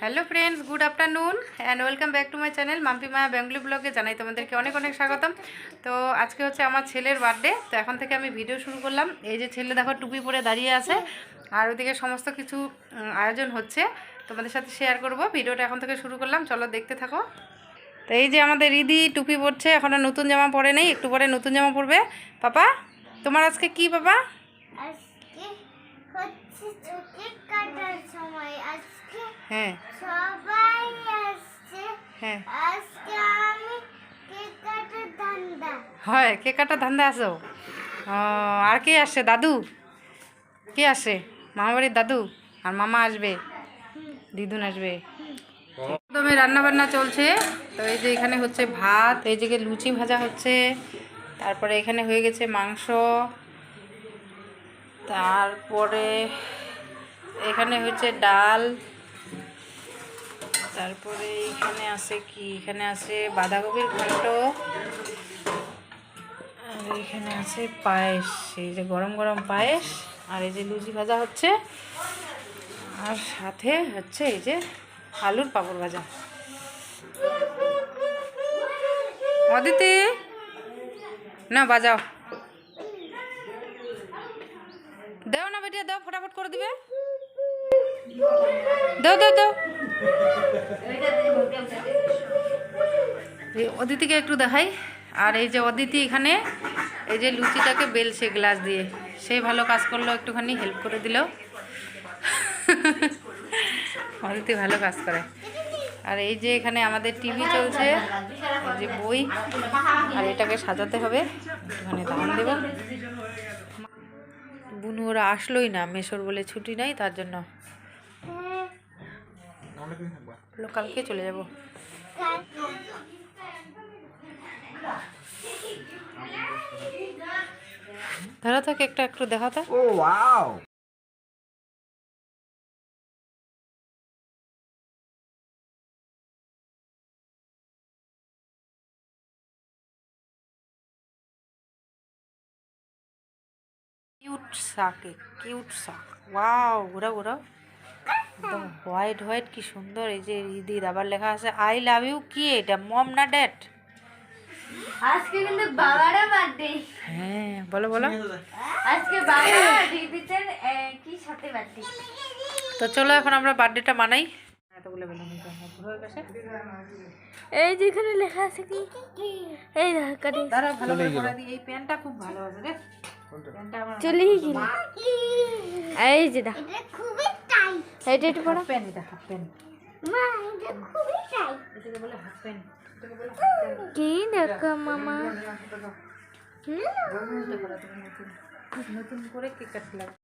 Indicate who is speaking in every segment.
Speaker 1: Hello friends good afternoon and welcome back to my channel Mampi Maya Bengali ব্লগে জানাই তোমাদেরকে অনেক অনেক স্বাগতম। তো আজকে হচ্ছে আমার ছেলের বার্থডে তো এখন থেকে আমি ভিডিও শুরু করলাম। এই যে ছেলে দেখো টুপি পরে দাঁড়িয়ে আছে আর ওদিকে সমস্ত কিছু আয়োজন হচ্ছে। তোমাদের সাথে শেয়ার করব ভিডিওটা এখন থেকে শুরু করলাম। চলো দেখতে থাকো। তো এই যে আমাদের রিদি টুপি পরছে এখনও নতুন জামা পরে নেই, একটু পরে নতুন জামা পরবে। পাপা, তোমার আজকে কি পাপা?
Speaker 2: আজকে হচ্ছে কাটার সময়। আজকে
Speaker 1: হ্যাঁ।
Speaker 2: সবাই আসছে।
Speaker 1: হ্যাঁ।
Speaker 2: আজকে আমি কেক কাটার ধান্দা।
Speaker 1: হয় কে কাটা ধান্দা আসো আর কে আসছে? দাদু? কে আসে মামাবাড়ির দাদু? আর মামা আসবে? দিদুন আসবে? প্রথমে রান্না বান্না চলছে। তো এই যে এখানে হচ্ছে ভাত এই যে লুচি ভাজা হচ্ছে। তারপরে এখানে হয়ে গেছে মাংস। তারপরে এখানে হচ্ছে ডাল। তারপরে এখানে আছে কি? এখানে আছে বাঁধাকপির ঘন্ট আর এখানে আছে পায়েস, এই যে গরম গরম পায়েস আর এই যে লুচি ভাজা হচ্ছে। আর সাথে হচ্ছে এই যে আলুর পাপড় ভাজা। অদিতি, না বাজাও। দাও না বেটিয়া, দাও, ফটাফট করে দিবে। দাও দাও দাও। অদিতিকে একটু দেখাই। আর এই যে অদিতি এখানে, এই যে লুচিটাকে বেলছে গ্লাস দিয়ে। সেই ভালো কাজ করল, একটুখানি হেল্প করে দিল। অদিতি ভালো কাজ করে। আর এই যে এখানে আমাদের টিভি চলছে যে বই। আর এটাকে সাজাতে হবে, একটুখানি দাম দেবো। বুনু, ওরা আসলোই না, মেশোর বলে ছুটি নাই, তার জন্য কালকে চলে যাব। ধরো তো একটা একটু দেখাতে
Speaker 3: Oh wow!
Speaker 1: কিউট শাকে কিউট শাক। ওয়াও ঘোরাও ঘোরাও। একদম হোয়াইট হোয়াইট কি সুন্দর। এই যে দিদির আবার লেখা আছে আই লাভ ইউ কি এটা মম না ড্যাড
Speaker 2: আজকে কিন্তু বাবারও বার্থডে
Speaker 1: হ্যাঁ বলো বলো।
Speaker 2: আজকে বাবা দিদিদের কি সাথে বার্থডে
Speaker 1: তো চলো এখন আমরা বার্থডেটা মানাই।
Speaker 2: এই যেখানে লেখা আছে কি? এই ঢাকাটি
Speaker 1: দাঁড়াও ভালো করে দিই এই পেনটা খুব ভালো আছে রে
Speaker 2: চলেই গেল। এই যে দেখো। এটা একটু পড়ো।
Speaker 1: পেন এটা হাফ পেন
Speaker 2: মা এটা খুবই টাইট
Speaker 1: এটাকে বলে হাফ পেন
Speaker 2: কি দেখো মামা?
Speaker 1: নতুন করে কেক কাটতে লাগে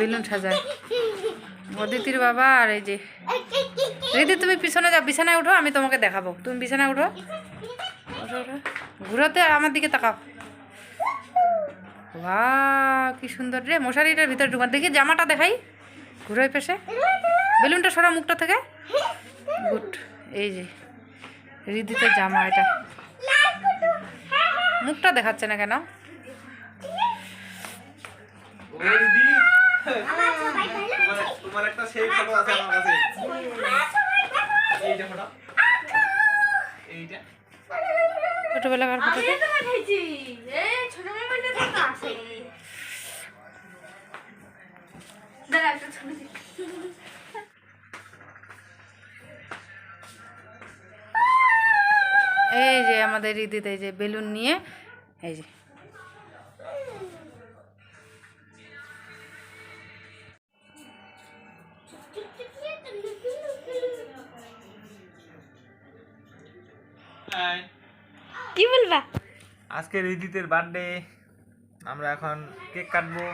Speaker 1: বেলুন সাজায় অদিতির বাবা আর এই যে রিদি তুমি পিছনে যাও বিছানায় উঠো আমি তোমাকে দেখাবো। তুমি বিছানায় উঠো। ঘুরোতে আমার দিকে তাকাও। বা কি সুন্দর রে। মশারিটার ভিতরে ঢুকান। দেখি জামাটা দেখাই। ঘুরো পেশে। বেলুনটা সরা মুখটা থেকে। গুড। এই যে রিদিতে জামা এটা। মুখটা দেখাচ্ছে না কেন?
Speaker 3: তোমার তোমার একটা সেই ফটো আছে আমার কাছে। এইটা ফটো এইটা
Speaker 1: ছোটবেলাকার ফটোতে এই যে আমাদের রিদিতে এই যে বেলুন নিয়ে এই যে।
Speaker 2: কি বলবা?
Speaker 3: আজকে রিদিতের বার্থডে আমরা এখন কেক কাটবো।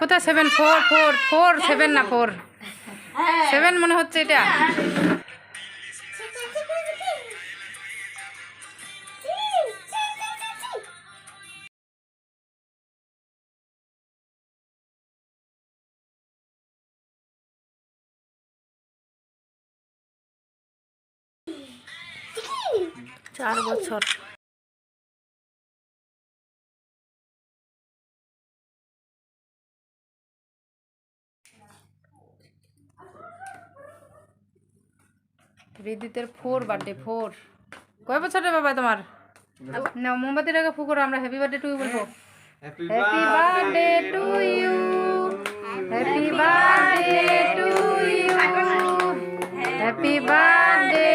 Speaker 1: কোথায়? Seven four four four seven না ফোর সেভেন মনে হচ্ছে এটা। চার বছর। রিদিতের ফোর বার্থডে ফোর। কয় বছরের বাবা তোমার? না মোমবাতির আগে ফু করো আমরা হ্যাপি বার্থডে টু ইউ বলব।
Speaker 3: Happy
Speaker 1: birthday to you happy birthday to you happy birthday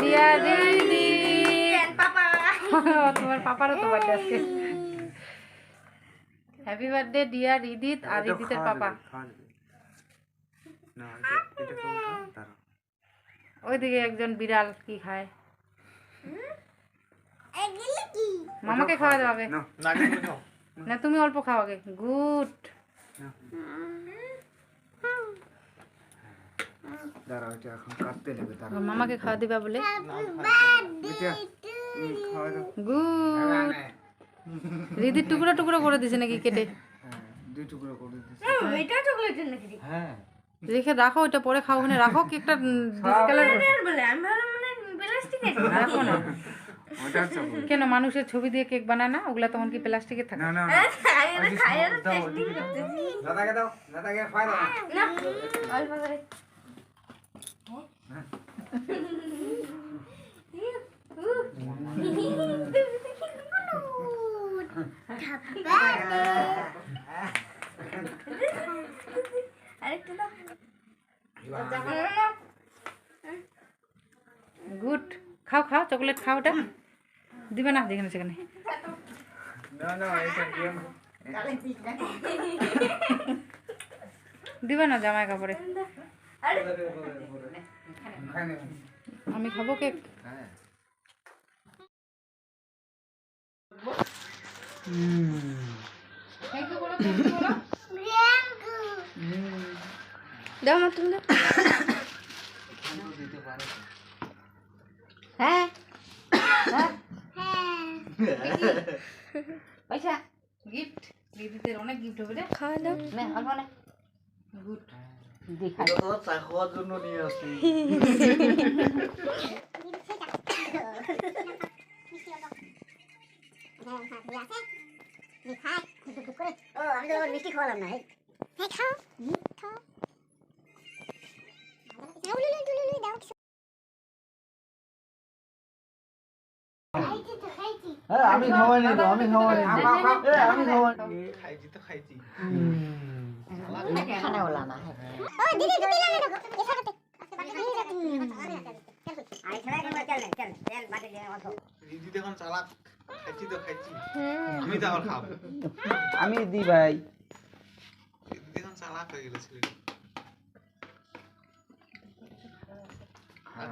Speaker 1: dear দিদি তোমার পাপারও তো বার্থডে আজকে। হ্যাপি বার্থডে ডিয়ার রিদিত আর রিদিতের পাপা।
Speaker 3: না এটা
Speaker 1: ওইদিকে একজন বিড়াল কি খায়? মামাকে খাওয়া যাবে
Speaker 3: না না তুমি
Speaker 1: অল্প খাও আগে। গুড। মামাকে খাওয়া দিবা বলে।
Speaker 4: এটা তুমি খাওয়া
Speaker 1: গুড। রিদির টুকরো টুকরো করে দিছে নাকি কেটে?
Speaker 4: হ্যাঁ দুই টুকরো করে দিচ্ছি
Speaker 2: এটা চকলেটের নাকি
Speaker 4: হ্যাঁ।
Speaker 1: রেখে রাখো ওইটা পরে খাও ওখানে রাখো কেকটা ডিসকালার
Speaker 2: বলে আমি ভালো মানে প্লাস্টিকের
Speaker 1: রাখো না। কেন মানুষের ছবি দিয়ে কেক বানায় না? ওগুলা তখন কি প্লাস্টিকে থাকে?
Speaker 4: না না দাদাকে দাও দাদাকে খাওয়া দাও।
Speaker 2: না অল্প করে। আরেকটু দাও
Speaker 1: গুড। খাও খাও চকলেট খাও ওটা। দিবে না যেখানে সেখানে।
Speaker 4: না না এটা দিও না।
Speaker 1: দিবে না জামাই কাপড়ে। আমি খাব কেক?
Speaker 4: হ্যাঁ।
Speaker 2: দাও মা তুমি হ্যাঁ
Speaker 1: পয়সা গিফট দিদিদের অনেক গিফট হবে রে
Speaker 2: খাওয়া দাও
Speaker 1: নে অল্প নে গুড দেখা
Speaker 4: চা খাওয়ার জন্য নিয়ে আসি
Speaker 2: ও আমি তো মিষ্টি খাওয়ালাম না হ্যাঁ খাও
Speaker 4: আমি খাওয়াই নি তো আমি খাওয়াই নি এ আমি খাওয়াই
Speaker 3: খাইছি তো খাইছি।
Speaker 2: না
Speaker 3: দিদি আমি খাব।
Speaker 4: আমি দি ভাই।
Speaker 3: চালাক হয়ে গেল ছেলেটা।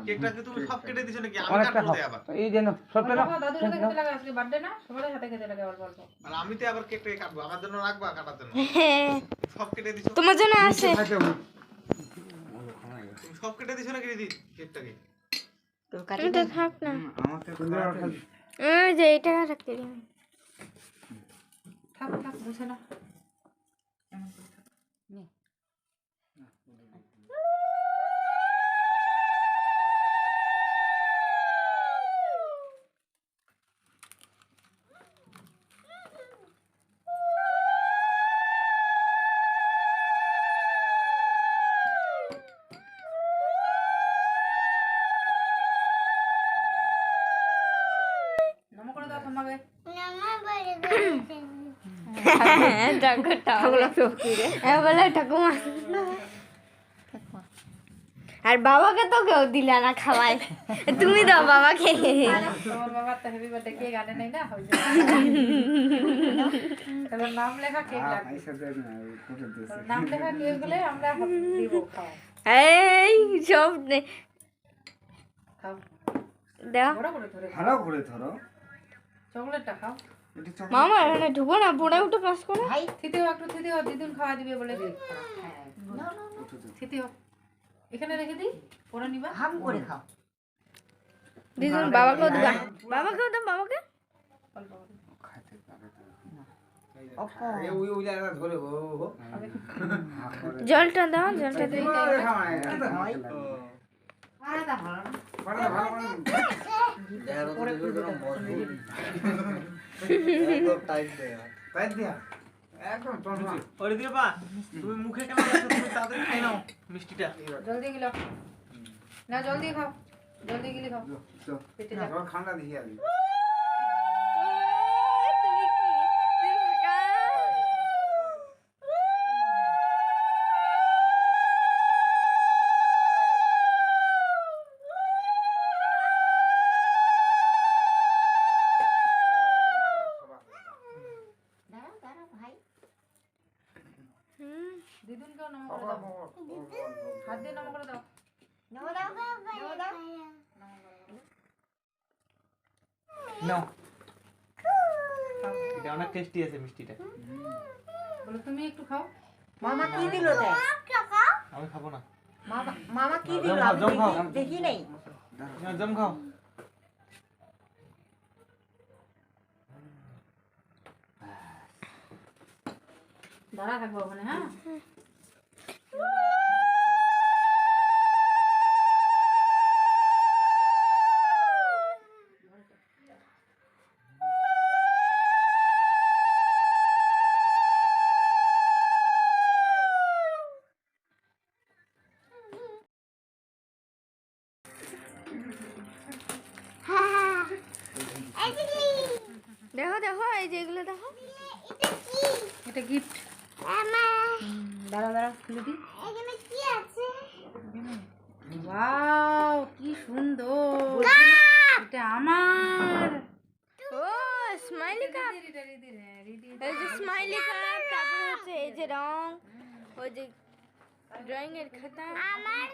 Speaker 3: কেকটাকে তুমি সব কেটে দিছো নাকি? আমি কাটবো আবার।
Speaker 4: এই যেন সবটা নাও
Speaker 1: দাদুর হাতে খেতে লাগে আজকে বার্থডে না সবার হাতে খেতে লাগে অল্প অল্প।
Speaker 3: আর আমি তো আবার কেকটাকে কাটবো আমার জন্য রাখবা কাটার জন্য। সব কেটে দিছো?
Speaker 2: তোমার জন্য আছে।
Speaker 3: তুমি সব কেটে দিছো নাকি দিদি কেকটাকে?
Speaker 2: এটা থাক না।
Speaker 4: আমাকে সুন্দর খালি
Speaker 2: ওই যে এটা রাখতে দিই।
Speaker 1: থাক থাক বুঝে না
Speaker 2: ঠাকুমা আর বাবাকে তো কেউ দিলে না খাওয়াই তুমি দাও বাবাকে। এই সব নে- দাও।
Speaker 4: ভালো করে ধরো।
Speaker 1: চকলেটটা খাও।
Speaker 2: মামা এখানে ঢুকো না পড়ে উঠে পাস করো।
Speaker 1: থিতিও একটু থিতিও দিদুন খাওয়া দিবে বলে দি থিতিও এখানে রেখে দিই পরে নিবা। হাম করে খাও।
Speaker 2: দিদুন বাবাকেও দিবা। বাবাকেও দাও বাবাকে। জলটা দাও জলটা দিই
Speaker 3: ওরে মুখে কেন তাড়াতাড়ি খাই নাও মিষ্টিটা।
Speaker 1: জলদি গিলো। না জলদি খাও। জলদি গেলি খাও। পেটে
Speaker 4: সব খান্ডা দেখি
Speaker 1: হাত দিয়ে নম করে দাও।
Speaker 2: নাও দাও নাও দাও
Speaker 3: নাও এটা অনেক টেস্টি আছে মিষ্টিটা।
Speaker 1: বলো তুমি একটু খাও।
Speaker 5: মামা কি দিল তাই
Speaker 3: আমি খাব না।
Speaker 5: মামা মামা কি দিল?
Speaker 3: জম খাও।
Speaker 5: দেখি- নেই।
Speaker 3: না, জম খাও।
Speaker 1: দাঁড়া থাকব ওখানে হ্যাঁ? এটা গিফট দাঁড়া দাঁড়া খুলে দিই। ওয়াও কি সুন্দর। এটা আমার।
Speaker 2: ও স্মাইলি কাপ। এই যে স্মাইলি কাপ তারপর হচ্ছে এই যে রং ওই যে ড্রয়িং এর খাতা। আমার